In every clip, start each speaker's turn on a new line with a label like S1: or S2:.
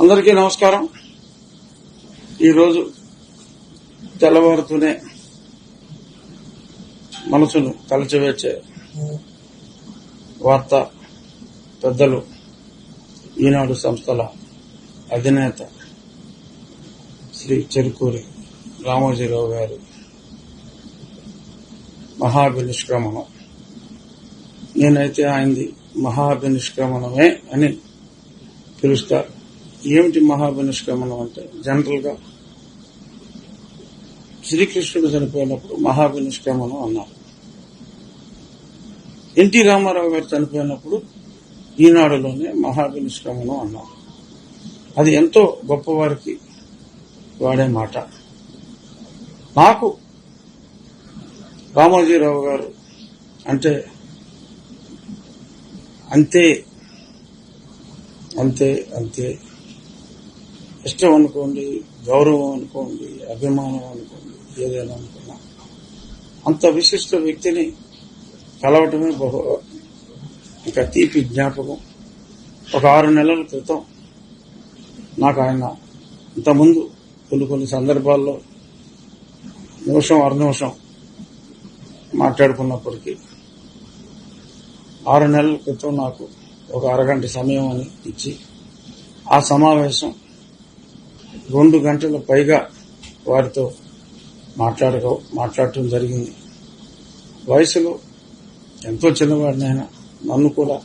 S1: అందరికీ నమస్కారం. ఈరోజు తెల్లవారుతూనే మనసును కలచివేచ్చే వార్త పెద్దలు ఈనాడు సంస్థల అధినేత శ్రీ చెరుకూరి రామోజీరావు గారు మహాభినిష్క్రమణం. నేనైతే ఆయనది మహాభినిష్క్రమణమే అని పిలుస్తారు ఏమిటి మహాభినిష్క్రమణం అంటే? జనరల్గా శ్రీకృష్ణుడు చనిపోయినప్పుడు మహాభినిష్క్రమణం అన్నారు. ఎన్టీ రామారావు గారు చనిపోయినప్పుడు ఈనాడులోనే మహాభినిష్క్రమణం అన్నారు. అది ఎంతో గొప్పవారికి వాడే మాట. నాకు రామోజీరావు గారు అంటే అంతే అంతే అంతే ఇష్టం అనుకోండి గౌరవం అనుకోండి అభిమానం అనుకోండి ఏదైనా అనుకున్నా. అంత విశిష్ట వ్యక్తిని కలవటమే బహు ఇంకా తీపి జ్ఞాపకం. ఒక ఆరు నెలల క్రితం నాకు ఆయన ఇంతకుముందు కొన్ని కొన్ని సందర్భాల్లో నిమిషం అర నిమిషం మాట్లాడుకున్నప్పటికీ ఆరు నెలల క్రితం నాకు ఒక అరగంట సమయం అని ఇచ్చి ఆ సమావేశం రెండు గంటల పైగా వారితో మాట్లాడక మాట్లాడటం జరిగింది. వయసులో ఎంతో చిన్నవాడినైనా నన్ను కూడా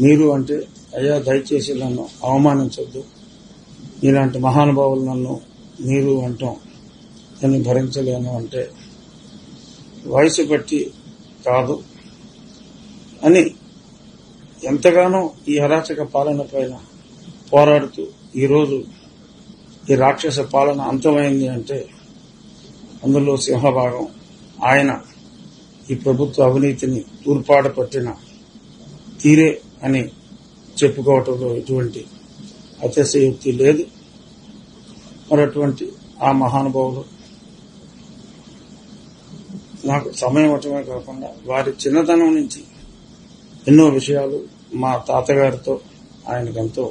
S1: మీరు అంటే అయ్యా దయచేసి నన్ను అవమానించొద్దు. ఇలాంటి మహానుభావులు నన్ను మీరు అంటాం. నేను భరించలేను అంటే వయసు బట్టి కాదు అని ఎంతగానో ఈ అరాచక పాలన పైన పోరాడుతూ ఈరోజు ఈ రాక్షస పాలన అంతమైంది అంటే అందులో సింహభాగం ఆయన ఈ ప్రభుత్వ అవినీతిని తూర్పాడ పట్టిన తీరే అని చెప్పుకోవటంలో ఎటువంటి అతిశయోక్తి లేదు. మరి అటువంటి ఆ మహానుభావులు నాకు సమయం ఇవ్వటమే కాకుండా వారి చిన్నతనం నుంచి ఎన్నో విషయాలు మా తాతగారితో ఆయనకెంతో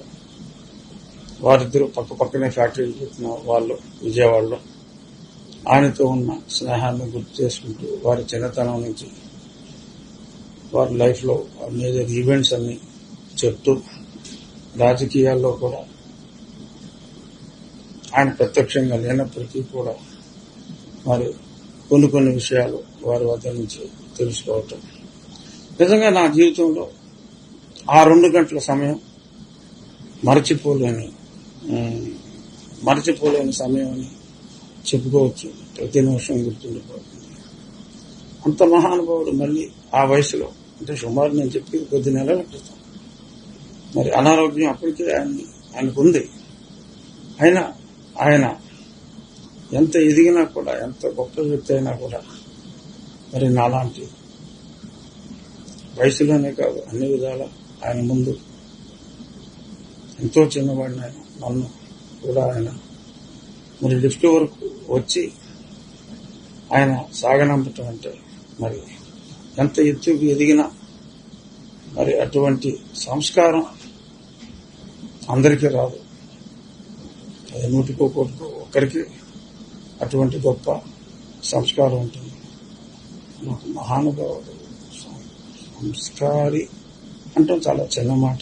S1: వారిద్దరూ పక్క పక్కనే ఫ్యాక్టరీలు పెట్టిన వాళ్ళు విజయవాడలో. ఆయనతో ఉన్న స్నేహాన్ని గుర్తు చేసుకుంటూ వారి చిన్నతనం నుంచి వారి లైఫ్లో మేజర్ ఈవెంట్స్ అన్ని చెప్తూ రాజకీయాల్లో కూడా ఆయన ప్రత్యక్షంగా లేనప్పటికీ కూడా మరి కొన్ని కొన్ని విషయాలు వారి వద్ద నుంచి తెలుసుకోవటం. నిజంగా నా జీవితంలో ఆ రెండు గంటల సమయం మరచిపోలేని మరచిపోలేని సమయం అని చెప్పుకోవచ్చు. ప్రతి నిమిషం గుర్తుండిపోతుంది. అంత మహానుభావుడు మళ్ళీ ఆ వయసులో అంటే సుమారు నేను చెప్పి కొద్ది నెలల క్రితం. మరి అనారోగ్యం అప్పటికే ఆయన ఆయనకుంది అయినా ఆయన ఎంత ఎదిగినా కూడా ఎంత గొప్ప వ్యక్తి అయినా కూడా మరి నాలాంటి వయసులోనే కాదు అన్ని విధాలా ఆయన ముందు ఎంతో చిన్నవాడిని ఆయన. నన్ను కూడా ఆయన. మరి లిఫ్ట్ వరకు వచ్చి ఆయన సాగనంపటం అంటే మరి ఎంత ఎత్తుకు ఎదిగినా మరి అటువంటి సంస్కారం అందరికీ రాదు. అది నూటికో కోటికో ఒక్కరికి అటువంటి గొప్ప సంస్కారం ఉంటుంది. నాకు మహానుభావుడు సంస్కారి అంటే చాలా చిన్న మాట.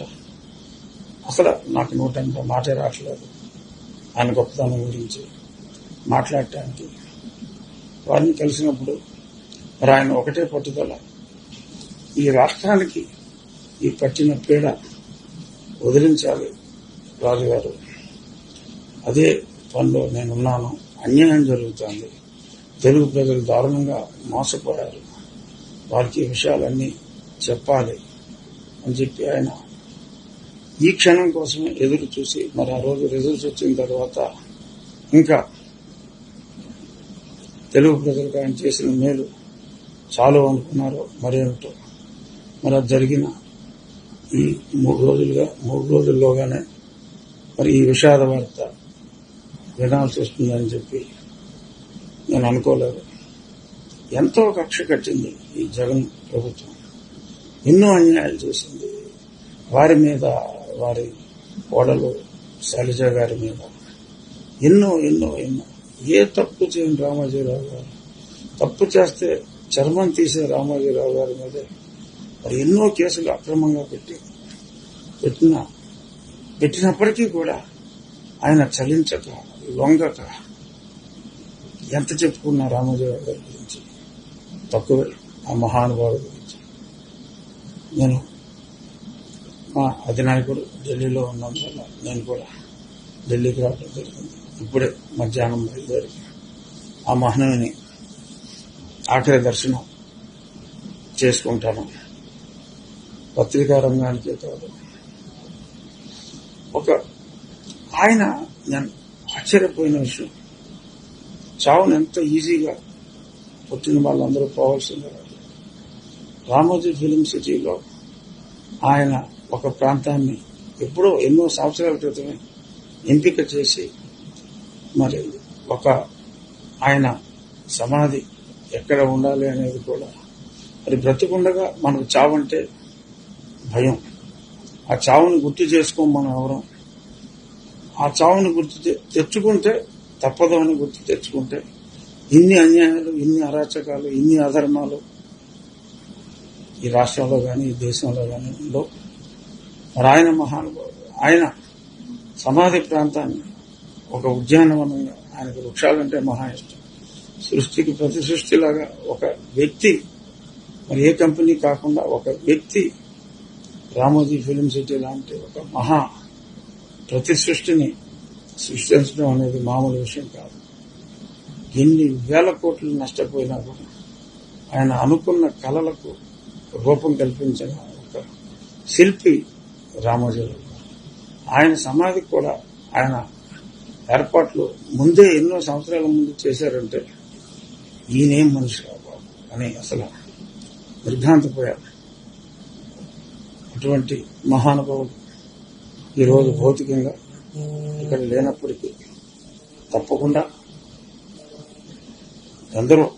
S1: అసలు నాకు నూట ఎనిమిది మాటే రావట్లేదు. ఆయన గొప్పతనం గురించి మాట్లాడటానికి. వారిని కలిసినప్పుడు మరి ఆయన ఒకటే పట్టుదల. ఈ రాష్ట్రానికి ఈ పట్టిన పీడ వదిలించాలి రాజుగారు. అదే పనిలో నేనున్నాను. అన్యాయం జరుగుతోంది. తెలుగు ప్రజలు దారుణంగా మోసపోయారు. వారికి విషయాలన్నీ చెప్పాలి అని చెప్పి ఆయన ఈ క్షణం కోసమే ఎదురు చూసి మరి ఆ రోజు రిజల్ట్స్ వచ్చిన తర్వాత ఇంకా తెలుగు ప్రజలకు ఆయన చేసిన మేలు చాలు అనుకున్నారో మరేమిటో మరి అది జరిగిన ఈ మూడు రోజులుగా మూడు రోజుల్లోగానే మరి ఈ విషాద వార్త వినాల్సి వస్తుందని చెప్పి నేను అనుకోలేదు. ఎంతో కక్ష కట్టింది ఈ జగన్ ప్రభుత్వం. ఎన్నో అన్యాయాలు చేసింది. వారి మీద వారి ఓడలు శైలజ గారి మీద. ఎన్నో ఎన్నో ఎన్నో. ఏ తప్పు చేయని రామాజీరావు గారు? తప్పు చేస్తే చర్మం తీసే రామాజీరావు గారి మీద మరి ఎన్నో కేసులు అక్రమంగా పెట్టి పెట్టిన పెట్టినప్పటికీ కూడా ఆయన చలించక లొంగక ఎంత చెప్పుకున్నా రామాజీరావు గారి గురించి? తక్కువే. ఆ మహానుభావుడు గురించి. నేను మా అధినాయకుడు ఢిల్లీలో ఉన్నందున నేను కూడా ఢిల్లీకి రావడం జరిగింది. ఇప్పుడే మధ్యాహ్నం బయలుదేరి ఆ మహనీయుని ఆఖరి దర్శనం చేసుకుంటాను. పత్రికా రంగానికే కాదు ఒక ఆయన నేను ఆశ్చర్యపోయిన విషయం. చావును ఎంత ఈజీగా పుట్టిన వాళ్ళందరూ పోవాల్సిందే. రామోజీ ఫిలిం సిటీలో ఆయన ఒక ప్రాంతాన్ని ఎప్పుడో ఎన్నో సంవత్సరాల క్రితమే ఎంపిక చేసి మరి ఒక ఆయన సమాధి ఎక్కడ ఉండాలి అనేది కూడా మరి బ్రతికుండగా మనకు చావంటే భయం. ఆ చావుని గుర్తు చేసుకోం మనం ఎవరం. ఆ చావుని గుర్తు తె- తెచ్చుకుంటే తప్పదు అని గుర్తు తెచ్చుకుంటే ఇన్ని అన్యాయాలు ఇన్ని అరాచకాలు ఇన్ని అధర్మాలు ఈ రాష్ట్రంలో కానీ ఈ దేశంలో కానీ ఉందో మరి ఆయన మహానుభావుడు. ఆయన సమాధి ప్రాంతాన్ని ఒక ఉద్యానవనంగా ఆయనకు వృక్షాలంటే మహా ఇష్టం. సృష్టికి ప్రతి సృష్టిలాగా ఒక వ్యక్తి మరి ఏ కంపెనీ కాకుండా ఒక వ్యక్తి రామోజీ ఫిలిం సిటీ లాంటి ఒక మహా ప్రతి సృష్టిని సృష్టించడం అనేది మామూలు విషయం కాదు. ఎన్ని వేల కోట్లు నష్టపోయినా కూడా ఆయన అనుకున్న కళలకు రూపం కల్పించిన ఒక శిల్పి రామోజీరావు ఆయన సమాధికి కూడా ఆయన ఏర్పాట్లు ముందే ఎన్నో సంవత్సరాల ముందు చేశారంటే ఈయనేం మనిషి బాబు అని అసలు నిర్ఘాంతపోయారు. అటువంటి మహానుభావుడు ఈరోజు భౌతికంగా ఇక్కడ లేనప్పటికీ తప్పకుండా ఎందరో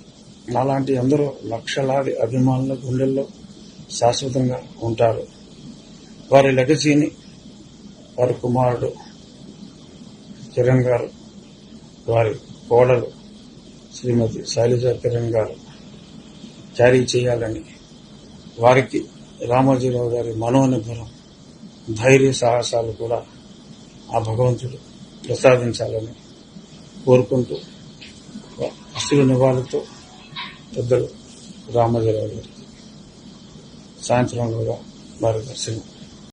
S1: నాలాంటి ఎందరో లక్షలాది అభిమానుల గుండెల్లో శాశ్వతంగా ఉంటారు. వారి లెగసీని వారి కుమారుడు కిరణ్ గారు వారి కోడలు శ్రీమతి శైలజ కిరణ్ గారు క్యారీ చేయాలని వారికి రామోజీరావు గారి మనోనిర్భరం ధైర్య సాహసాలు కూడా ఆ భగవంతుడు ప్రసాదించాలని కోరుకుంటూ అసలు నివాళితో పెద్దలు రామోజీరావు గారికి సాయంత్రం కూడా వారి దర్శనం.